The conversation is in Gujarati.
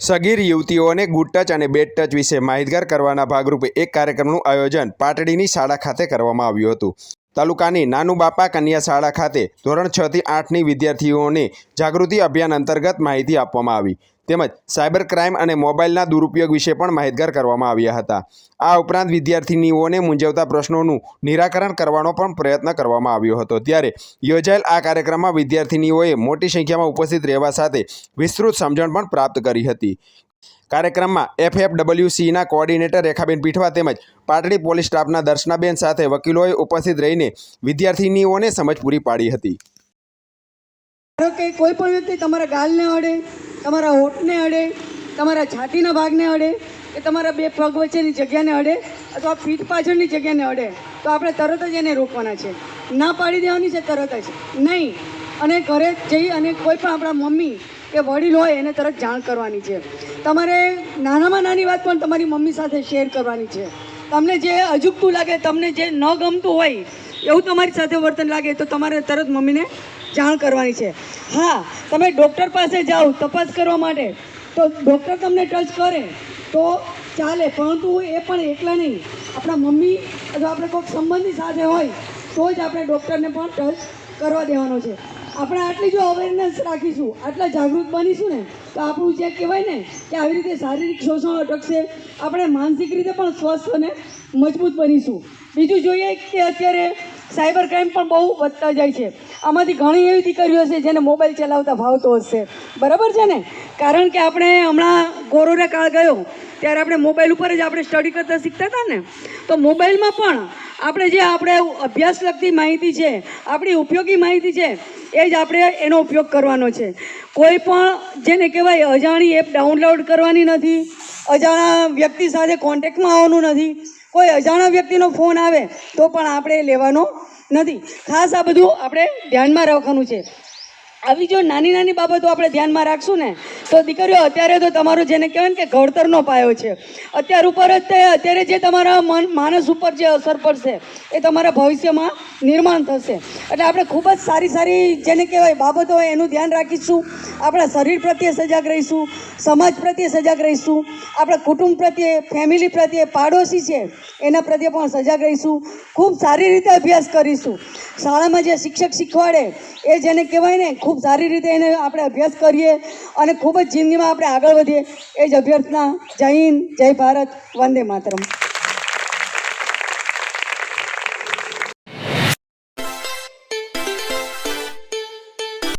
સગીર યુવતીઓને ગુડ ટચ અને બેડ ટચ વિશે માહિતગાર કરવાના ભાગરૂપે એક કાર્યક્રમનું આયોજન પાટડીની શાળા ખાતે કરવામાં આવ્યું હતું. તાલુકાની નાનુ બાપા કન્યા શાળા ખાતે ધોરણ છ થી આઠની વિદ્યાર્થીઓને જાગૃતિ અભિયાન અંતર્ગત માહિતી આપવામાં આવી. તેમજ સાયબર ક્રાઇમ અને મોબાઈલના દુરુપયોગ વિશે પણ માહિતગાર કરવામાં આવ્યા હતા. આ ઉપરાંત વિદ્યાર્થીનીઓને મૂંઝવતા પ્રશ્નોનું નિરાકરણ કરવાનો પણ પ્રયત્ન કરવામાં આવ્યો હતો. ત્યારે યોજાયેલ આ કાર્યક્રમમાં વિદ્યાર્થીનીઓએ મોટી સંખ્યામાં ઉપસ્થિત રહેવા સાથે વિસ્તૃત સમજણ પણ પ્રાપ્ત કરી હતી. કાર્યક્રમમાં એફએફડબલ્યુસીના કોઓર્ડિનેટર રેખાબેન પીઠવા તેમજ પાટડી પોલીસ સ્ટાફના દર્શનાબેન સાથે વકીલોએ ઉપસ્થિત રહીને વિદ્યાર્થીનીઓને સમજ પૂરી પાડી હતી. ધારો કે કોઈ પણ વ્યક્તિ તમારા ગાલને અડે, તમારા હોઠને અડે, તમારા છાતીના ભાગને અડે, કે તમારા બે પગ વચ્ચેની જગ્યાને અડે અથવા પીઠ પાછળની જગ્યાને અડે, તો આપણે તરત જ એને રોકવાના છે. ના પાડી દેવાની છે તરત જ. નહીં. અને ઘરે જઈ અને કોઈ પણ આપણા મમ્મી કે વડીલ હોય એને તરત જાણ કરવાની છે. તમારે નાનામાં નાની વાત પણ તમારી મમ્મી સાથે શેર કરવાની છે. તમને જે અજુગતું લાગે, તમને જે ન ગમતું હોય, એવું તમારી સાથે વર્તન લાગે, તો તમારે તરત મમ્મીને જાણ કરવાની છે. હા, તમે ડૉક્ટર પાસે જાઓ, તપાસ કરવા માટે. તો ડૉક્ટર તમને ટચ કરે, તો ચાલે, પરંતુ એ પણ એકલા નહીં. આપણા મમ્મી અથવા આપણે કોઈક સંબંધી સાથે હોય, તો જ આપણે ડૉક્ટરને પણ ટચ કરવા દેવાનો છે. આપણે આટલી જો અવેરનેસ રાખીશું, આટલા જાગૃત બનીશું ને, તો આપણું જે કહેવાય ને કે આવી રીતે શારીરિક શોષણ અટકશે, આપણે માનસિક રીતે પણ સ્વસ્થ અને મજબૂત બનીશું. બીજું જોઈએ કે અત્યારે સાયબર ક્રાઇમ પણ બહુ વધતા જાય છે. આમાંથી ઘણી એવી દીકરીઓ છે જેને મોબાઈલ ચલાવતા ભાવતો હશે. બરાબર છે ને? કારણ કે આપણે હમણાં કોરોના કાળ ગયો, ત્યારે આપણે મોબાઈલ ઉપર જ આપણે સ્ટડી કરતા શીખતા હતા ને. તો મોબાઈલમાં પણ આપણે જે આપણે અભ્યાસ લગતી માહિતી છે, આપણી ઉપયોગી માહિતી છે એ જ આપણે એનો ઉપયોગ કરવાનો છે. કોઈ પણ જેને કહેવાય અજાણી એપ ડાઉનલોડ કરવાની નથી, અજાણા વ્યક્તિ સાથે કોન્ટેક્ટમાં આવવાનું નથી, કોઈ અજાણા વ્યક્તિનો ફોન આવે તો પણ આપણે લેવાનો નથી. ખાસ આ બધું આપણે ધ્યાનમાં રાખવાનું છે. આવી જો નાની નાની બાબતો આપણે ધ્યાનમાં રાખશું ને તો દીકરીઓ, અત્યારે તો તમારું જેને કહેવાય કે ઘડતરનો પાયો છે. અત્યાર ઉપર જ તે, અત્યારે જે તમારા મન, માનસ ઉપર જે અસર પડશે, એ તમારા ભવિષ્યમાં નિર્માણ થશે. એટલે આપણે ખૂબ જ સારી સારી જેને કહેવાય બાબતો હોય એનું ધ્યાન રાખીશું. આપણા શરીર પ્રત્યે સજાગ રહીશું, સમાજ પ્રત્યે સજાગ રહીશું, આપણા કુટુંબ પ્રત્યે, ફેમિલી પ્રત્યે, પાડોશી છે, એના પ્રત્યે પણ સજાગ રહીશું. ખૂબ સારી રીતે અભ્યાસ કરીશું. શાળામાં જે શિક્ષક શીખવાડે, એ જેને કહેવાય ને, ખૂબ સારી રીતે એને આપણે અભ્યાસ કરીએ અને જિંદગીમાં આપણે આગળ વધીએ. એ જ અભ્યર્થના જય હિન્દ જય ભારત વંદે માતરમ.